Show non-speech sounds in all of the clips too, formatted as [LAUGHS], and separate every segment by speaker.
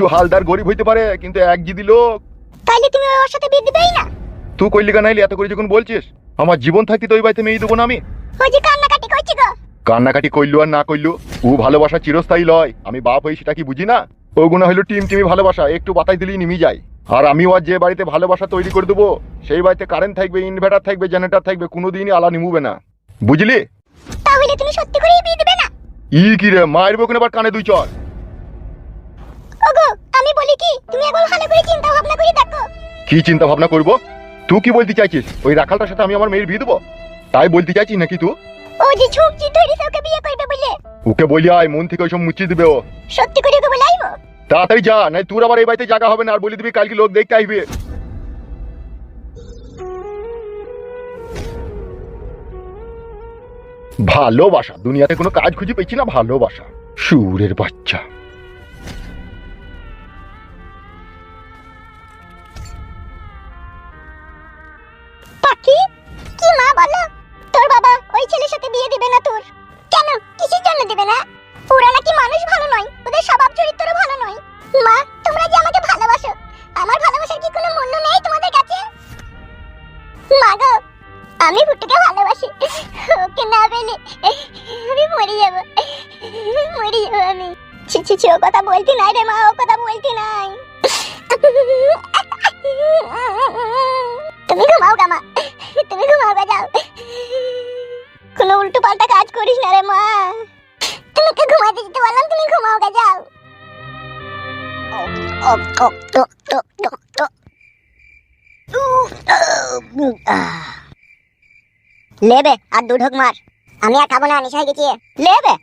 Speaker 1: বিশু হালদার গরিব হইতে পারে কিন্তু এক জিদি লোক।
Speaker 2: তাইলে তুমি ওর সাথে বিয়ে দিবেই না?
Speaker 1: তুই কইলি কানাইলি এত করে যখন বলছিস আমার জীবন থাকতে তো ওই বাড়িতে মেয়ে দেবো না আমি।
Speaker 2: ওই যে কান্নাকাটি করছি গো।
Speaker 1: কান্নাকাটি করলু আর না করলু ও ভালোবাসা চিরস্থায়ী লয়। আমি বাপ হই সেটা কি বুঝি না? ওগুলো হইল টিম টিমি ভালোবাসা একটু বাতাই দিলেই নিমি যায়। আর আমিও আর যে বাড়িতে ভালোবাসা তৈরি করে দেবো সেই বাড়িতে কারেন্ট থাকবে ইনভার্টার থাকবে জেনারেটর থাকবে কোনোদিনই আলা নিমুবে না। বুঝলি?
Speaker 2: তাহলে তুমি সত্যি করেই বিয়ে দিবে না?
Speaker 1: ই কি রে মারবো কেন আবার কানে দুই চর।
Speaker 2: ওগো আমি বলি কি তুমি একবার ভালো করে চিন্তা ভাবনা করে দেখো।
Speaker 1: কি চিন্তা ভাবনা করব? তুই কি বলতে চাইছিস? ওই রাখালটার সাথে আমি আমার মেয়ের বিয়ে দেবো? তাই বলতে চাইছিস নাকি তুই?
Speaker 2: ও যে ঝুঁকছি ধরিস ওকে বিয়ে করবে বলে।
Speaker 1: ওকে বলি আয় মন থেকে ওইসব মুচিয়ে দিবে ও।
Speaker 2: সত্যি করে ওকে বলাইবো
Speaker 1: তাড়াতাড়ি যা নাই তোর আবার এই বাড়িতে জায়গা হবে না আর বলে দিবি কালকে লোক দেখতে আসবে। ভালোবাসা দুনিয়াতে কোনো কাজ খুঁজে পেয়েছি না ভালোবাসা। সুরের বাচ্চা।
Speaker 2: মা আমি ভুট্টুকে ভালোবাসি। ওকে না পেলে আমি মরে যাব। মরে যাব আমি। ছি ছি ও কথা বলতি নাই রে মা, ও কথা বলতি নাই। তুমি ঘুমাও গা মা। তুমি ঘুমাও গা, যাও। কোনো উল্টো পাল্টা কাজ করিস না রে মা। তুমি কে ঘুমাইতে যেতে বললাম, তুমি ঘুমাও গা, যাও। লেবে আর দু ঢোক মার। আমি আর খাব না নিশায় গেছি লেবে!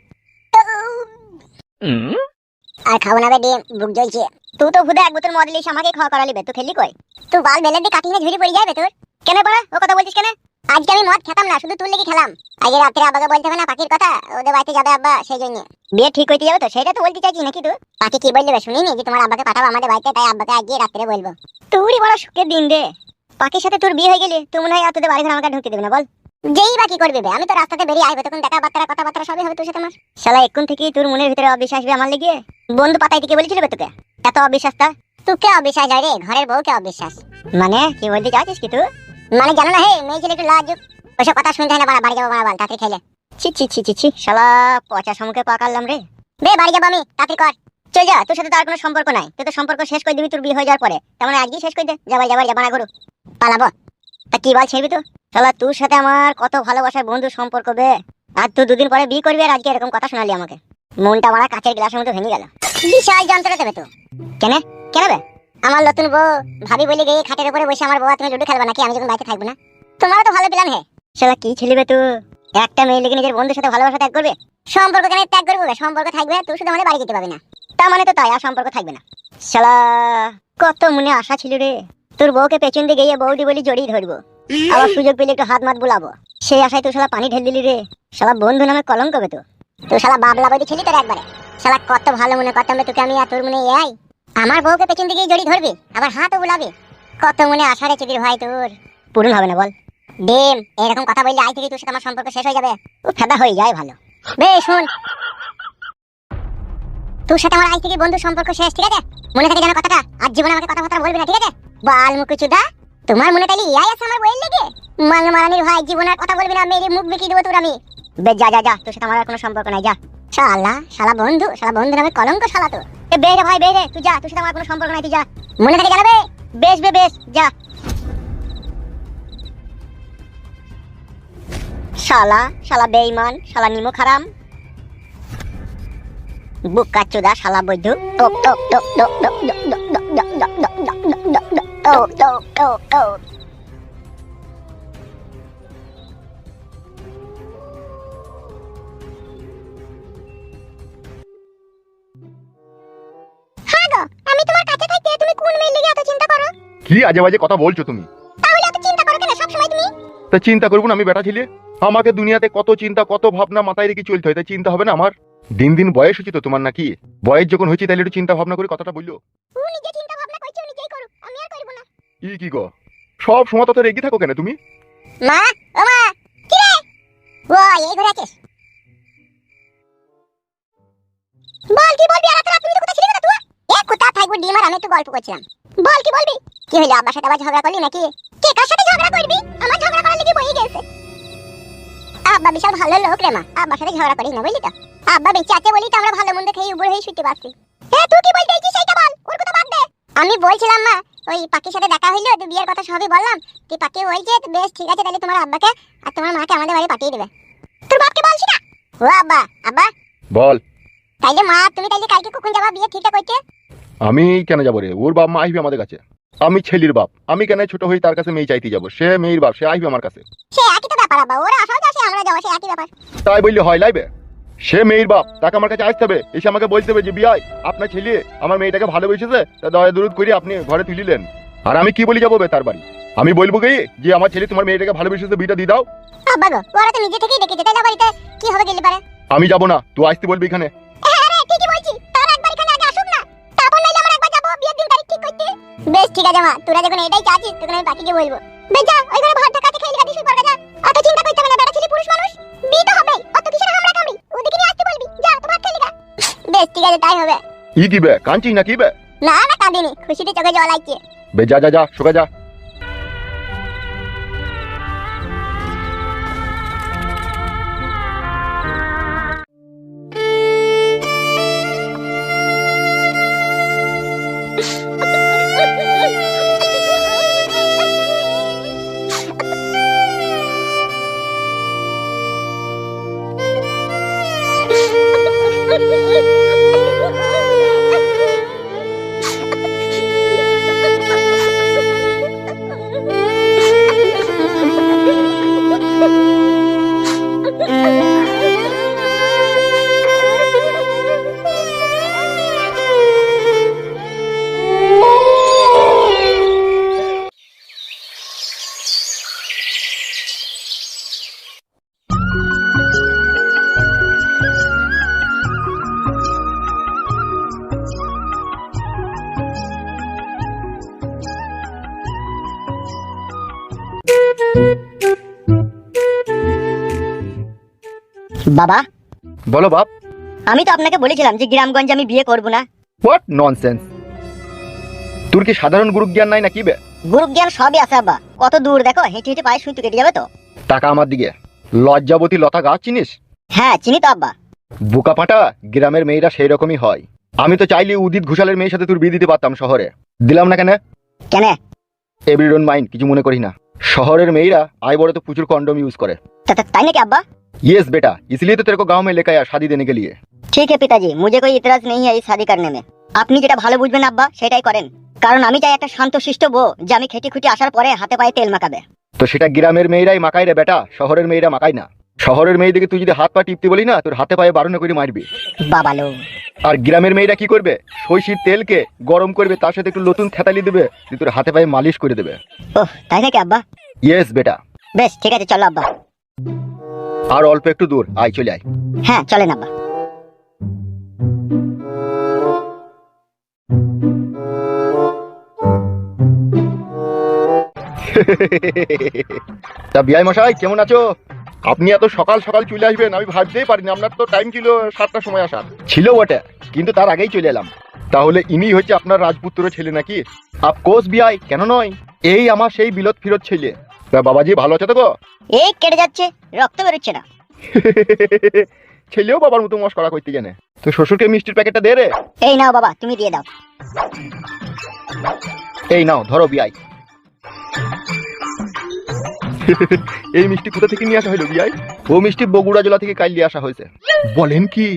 Speaker 2: আর খাব না বে ডিম বুক জ্বলছে। তুই তো খুদে এক বোতল মদ লিস আমাকে খাওয়া করালি বে তুই খেলি কই? তুই বাল বেলে দিয়ে কাটিয়ে ঝুড়ি পড়ে যাবে তোর। কেন পড়া? ও কথা বলছিস কেন? আজকে আমি মদ খেতাম না, শুধু তুই লেগে খেলাম। আজকে রাত্রে আব্বাকে বলতে হবে না পাখির কথা, ওদের বাড়িতে যাবে আব্বা সেই জন্য বিয়ে ঠিক হইতে যাবে তো, সেটা তো বলতে চাইছি নাকি তুই? পাখি কি বলবে শুনিনি যে তোমার আব্বাকে পাঠাবো আমাদের বাড়িতে, তাই আব্বাকে আজকে রাত্রে বলব। তুই বড় সুখের দিন রে। পাখির সাথে তোর বিয়ে হয়ে গেলে তুই মনে হয় আর তোদের বাড়ি ঘর আমাকে ঢুকতে দেবে না, বল। যেই বাকি করবে আমি তো রাস্তাতে বেরিয়ে আসব তখন দেখা বার্তা কথাবার্তা সবই হবে তোর সাথে আমার। শালা, এখন থেকে তোর মনের ভিতরে অবিশ্বাস হবে আমার লেগে। বন্ধু পাতাই থেকে বলেছিল তোকে। এত অবিশ্বাস তা? তোকে অবিশ্বাস হয় রে, ঘরের বউকে অবিশ্বাস। মানে কি বলতে চাচ্ছিস কি তুই? মানে জানো না হে, মেয়ে ছেলে একটু লাজুক ওসব কথা শুনতে হয় না, বাড়া, বাড়ি যাব, বাড়া বাল খেলে ছি ছি ছি ছি ছি, শালা পচা সমুখে পাকালাম রে। বে, বাড়ি যাব আমি, তাড়াতাড়ি কর। চল যা, তোর সাথে তার কোনো সম্পর্ক নাই। তুই তো সম্পর্ক শেষ করে দিবি, তোর বিয়ে হয়ে যাওয়ার পরে। তেমন মানে আজকেই শেষ করে দে। যাবার যাবার যাবা না করু পালাবো। তা কি বল ছেড়বি তো? শালা তোর সাথে আমার কত ভালোবাসার বন্ধু সম্পর্ক বে। আর তুই দুদিন পরে বিয়ে করবি আর আজকে এরকম কথা শোনালি আমাকে। মনটা আমার কাচের গ্লাসের মতো ভেঙে গেল। বিশাল যন্ত্রণা দেবে তো। কেন? কেন বে? আমার নতুন বউ ভাবি বলে গিয়ে খাটের উপরে বসে আমার বউ তুমি লুডু খেলবে নাকি? আমি যখন বাড়িতে থাকব না। তোমারও তো ভালো প্ল্যান হে। শালা কি ছেলেবে তুই? একটা মেয়ে লেগে নিজের বন্ধুর সাথে ভালোবাসা ত্যাগ করবে? সম্পর্ক কেন ত্যাগ করবে সম্পর্ক থাকবে তুই শুধু আমাদের বাড়ি যেতে পারবি না। তার মানে তো তাই আর সম্পর্ক থাকবে না। শালা কত মনে আশা ছিল রে। তোর বউকে পেছন দিয়ে গিয়ে বৌদি বলি জড়িয়ে ধরবো। আবার সুযোগ পেলে একটু হাত মাত বুলাবো। সেই আশায় তুই শালা পানি ঢেল দিলি রে। শালা বন্ধু নামে কলঙ্ক বে তো তুই শালা বাবলা বৌদি ছিলি তোর একবারে। শালা কত ভালো মনে রে তোকে আমি আর তোর মনে এই আমার বউকে পেছন দিকে জড়িয়ে ধরবি আবার হাতও বুলাবি। কত মনে আশা রে চিদির ভাই তোর। পূরণ হবে না বল। ডিম এরকম কথা বললে আই থেকে তোর সাথে আমার সম্পর্ক শেষ হয়ে যাবে। ও ফেদা হয়ে যায় ভালো। বে শুন। তোর সাথে আমার আই থেকে বন্ধু সম্পর্ক শেষ ঠিক আছে? মনে থাকে যেন কথাটা আর জীবনে আমাকে কথাবার্তা বলবি না ঠিক আছে? বাল মুকুচুদা তোমার মনে তাহলে ইয়াই আছে আমার বইয়ের লেগে? মাল মারানির ভাই জীবনে আর কথা বলবি না মেরে মুখ বেঁকিয়ে দেবো তোর আমি। বে যা যা যা তোর সাথে আমার আর কোনো সম্পর্ক নাই যা। শালা শালা বন্ধু শালা বন্ধু নামে কলঙ্ক শালা তো এ বেরে ভাই বেরে তুই যা তোর সাথে আমার কোনো সম্পর্ক নাই তুই যা মনে থাকে জানাবে বেশ বে বেশ যা শালা শালা বেঈমান শালা নিমো খারাম বুকা চোদা শালা বৈধ টক টক টক টক টক টক টক টক টক টক টক টক টক টক টক
Speaker 1: আজে বাজে কথা বলছো তুমি? তা চিন্তা করব না আমি বেটা ছিলে। আমাকে দুনিয়াতে কত চিন্তা কত ভাবনা মাথায় রেখে চলতে হয় তাই চিন্তা হবে না আমার? দিন দিন বয়স হচ্ছে তো তোমার নাকি? বয়স যখন হয়েছে তাহলে একটু চিন্তা ভাবনা করে কথাটা বলল। ই কি গো? সব সময় তো রেগে থাকো কেন তুমি?
Speaker 2: মা ও মা কি রে? ও এই ঘরে আছিস? বল কি বলবি? আর রাত তুমি তো কোথায় ছিলি না তুই? কোথা থাকব ডিম আর আমি একটু গল্প করছিলাম। বল কি বলবি? কি হলো আব্বার সাথে আবার ঝগড়া করলি নাকি? কে কার সাথে ঝগড়া করবি? আমার ঝগড়া করার লেগে বই গেছে। আব্বা বিশাল ভালো লোক রে মা। আব্বার সাথে ঝগড়া করিস না বুঝলি তো? আব্বা বেঁচে আছে বলি তো আমরা ভালো মন্দ খেয়ে উপরে হয়ে শুতে পারছি। হ্যাঁ তুই কি বলতে চাইছিস সেটা বল ওর কথা বাদ দে। আমি বলছিলাম মা ওই পাখির সাথে দেখা হইল তুই বিয়ের কথা সবই বললাম। তুই পাখি বলছে বেশ ঠিক আছে তাহলে তোমার আব্বাকে আর তোমার মাকে আমাদের বাড়ি পাঠিয়ে দেবে। তোর বাপকে বলছি না? ও আব্বা আব্বা।
Speaker 1: বল।
Speaker 2: তাইলে মা তুমি তাইলে কালকে কখন যাবা বিয়ে ঠিকঠাক করতে
Speaker 1: আমি কেন যাব রে? ওর বাপ মা আসবে আমাদের কাছে। আমি ছেলির বাপ। আমি কেন ছোট হই তার কাছে মেয়ে চাইতে যাব? সে মেয়ের বাপ সে আসবে আমার কাছে। তাই বললে হয় লাইবে? সে মেয়ের বাপ তাকে আমার কাছে আসতে হবে। এসে আমাকে বলতে হবে যে বিয়াই আপনার ছেলে আমার মেয়েটাকে ভালোবেসেছে তা দয়া দূরত করে আপনি ঘরে তুলিলেন। আর আমি কি বলি যাব বে তার বাড়ি? আমি বলব কি যে আমার ছেলে তোমার মেয়েটাকে ভালোবেসেছে বিটা দিয়ে দাও।
Speaker 2: আব্বা গো ওরা তো নিজে থেকেই ডেকেছে তাইলে বাড়িতে কি হবে গেলে পারে?
Speaker 1: আমি যাব না তুই আসতে বলবি এখানে।
Speaker 2: বেশ ঠিক আছে মা। তোরা যখন এটাই চাচ্ছিস তখন আমি বাকিকে বলব। বেশ যা ওই ঘরে ভাতটা কাছে খেয়ে গাদি শুয়ে পড়া যা। অত চিন্তা করতে হবে না বেটা ছেলে পুরুষ মানুষ। বিয়ে তো হবেই। অত কিসের হামলা কামড়ি? ওদিকে নিয়ে আসতে বলবি। যা তো ভাত খেয়ে গা। বেশ ঠিক আছে তাই হবে।
Speaker 1: ই কি বে? কাঁদছিস না কি বে?
Speaker 2: না না কাঁদিনি। খুশিতে চোখে জল আইছে।
Speaker 1: বে যা যা যা শোকা যা।
Speaker 3: đi বাবা?
Speaker 1: বলো বাপ।
Speaker 3: আমি তো আপনাকে বলেছিলাম যে গ্রামগঞ্জে আমি বিয়ে করব না।
Speaker 1: হোয়াট ননসেন্স তোর কি সাধারণ গুরু জ্ঞান নাই নাকি বে?
Speaker 3: গ্রুপ জ্ঞান সবই আছে আব্বা। কত দূর দেখো হেঁটে হেঁটে পায়ে সুইতে কেটে যাবে তো।
Speaker 1: টাকা আমার দিকে। লজ্জাবতী লতা গাছ চিনিস?
Speaker 3: হ্যাঁ চিনি তো আব্বা।
Speaker 1: বুকা পাটা গ্রামের মেয়েরা সেই রকমই হয়। আমি তো চাইলে উদিত ঘোষালের মেয়ের সাথে তোর বিয়ে দিতে পারতাম শহরে। দিলাম না কেন?
Speaker 3: কেন?
Speaker 1: এভরি ডোন্ট মাইন্ড কিছু মনে করি না। শহরের মেয়েরা আয় বড় তো প্রচুর কন্ডম ইউজ করে
Speaker 3: তা- তা- তাই নাকি अब्बा
Speaker 1: यस बेटा इसलिए तो तेरे को गांव में लेकर आया शादी देने के लिए
Speaker 3: ঠিক है पिताजी मुझे कोई इतराज नहीं है इस शादी करने में আপনি যেটা ভালো বুঝবেন আব্বা সেটাই করেন কারণ আমি চাই একটা শান্ত শিষ্ট বউ যে আমি খেটি খুঁটি আসার পরে হাতে পায়ে তেল মাখাবে
Speaker 1: তো সেটা গ্রামের মেয়েরাই মাকাই রে বেটা শহরের মেয়েরা মাকাই না শহরের মেয়েদেরকে তুই যদি হাত পা টিপতে বলি না তোর হাতে পায়ে বারণ করে মারবি।
Speaker 3: বাবালো।
Speaker 1: আর গ্রামের মেয়েরা কি করবে? সইষির তেলকে গরম করবে তার সাথে একটু নতুন থেতালি দেবে দিয়ে তোর হাতে পায়ে মালিশ করে দেবে।
Speaker 3: ওহ তাই নাকি আব্বা?
Speaker 1: ইয়েস বেটা।
Speaker 3: বেশ ঠিক আছে চলো আব্বা।
Speaker 1: আর অল্প একটু দূর আয় চলে আয়।
Speaker 3: হ্যাঁ চলেন আব্বা।
Speaker 1: তা বিয়াই মশাই কেমন আছো? আপনি এত সকাল সকাল চলে আসবেন আমি ভাবতেই পারিনি আপনার তো টাইম ছিল সাতটার সময় আসার। ছিল বটে কিন্তু তার আগেই চলে এলাম। তাহলে ইনি হচ্ছে আপনার রাজপুত্র ছেলে নাকি? আফকোর্স বিআই কেন নয়? এই আমার সেই বিলত ফিরত ছেলে। তা বাবাজি ভালো আছে তো গো?
Speaker 3: এই কেটে যাচ্ছে রক্ত বেরোচ্ছে না। [LAUGHS]
Speaker 1: ছেলেও বাবার মতো মস্করা করতে জানে। তো শ্বশুরকে মিষ্টির প্যাকেটটা দে রে।
Speaker 3: এই নাও বাবা তুমি দিয়ে দাও।
Speaker 1: এই নাও ধরো বিআই। এই মিষ্টি কোথা থেকে নিয়ে আসা হলো বিআই ও মিষ্টি বগুড়া জেলা থেকে কাল নিয়ে আসা হয়েছে। বলেন কি?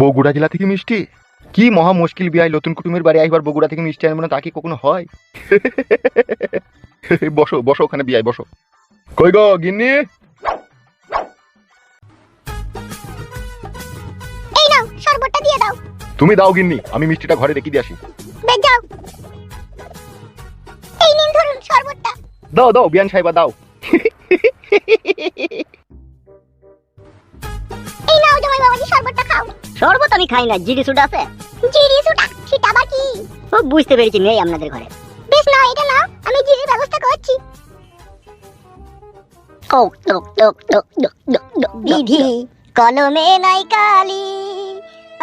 Speaker 1: বগুড়া জেলা থেকে মিষ্টি? কি মহা মুশকিল বিআই নতুন কুটুমের বাড়ি আইবার বগুড়া থেকে মিষ্টি আনব না তা কি কখনো হয়? [LAUGHS] বসো বসো ওখানে বিআই বসো। কই গো গিন্নি?
Speaker 2: এই নাও শরবতটা দিয়ে দাও।
Speaker 1: তুমি দাও গিন্নি আমি মিষ্টিটা ঘরে রেখে দিয়ে আসি।
Speaker 2: যাও। এই নিন ধরুন শরবতটা।
Speaker 1: দাও দাও বিয়ান সাহেবা দাও।
Speaker 2: এই নাও জামাই বাবাজি শরবতটা খাও।
Speaker 3: শরবত আমি খাই না জিরি সুটা আছে?
Speaker 2: জিরি সুটা সেটা আবার কি?
Speaker 3: ও বুঝতে পেরেছি নেই আপনাদের ঘরে।
Speaker 2: বেশ নাও এটা নাও আমি জিরির ব্যবস্থা করছি।
Speaker 3: কক টক টক টক টক টক টক
Speaker 2: বিধি কলমে নাই কালি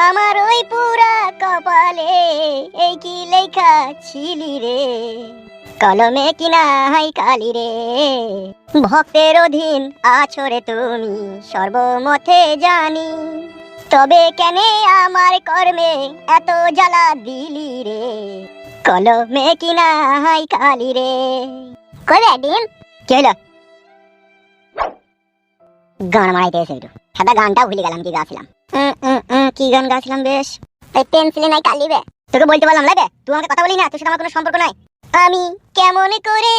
Speaker 3: আমার ওই পুরা কপালে এই কি লেখা ছিলি রে? কলমে কিনা হাই কালি রে। ভক্তের অধীন আছো রে তুমি সর্বমতে জানি। তবে কেন আমার কর্মে এত জ্বালা দিলি রে? কলমে কিনা হাই কালি রে। কবে ডিম কি গান মারাইতে এসে একটু সাদা গানটা ভুলে গেলাম, কি গাছিলাম। কি গান গাছিলাম বেশ। এই পেন্সিলে নাই কালিবে তোকে বলতে পারলাম লাগে তুই আমাকে কথা বলি না, তোর সাথে আমার কোনো সম্পর্ক নাই। আমি কেমন করে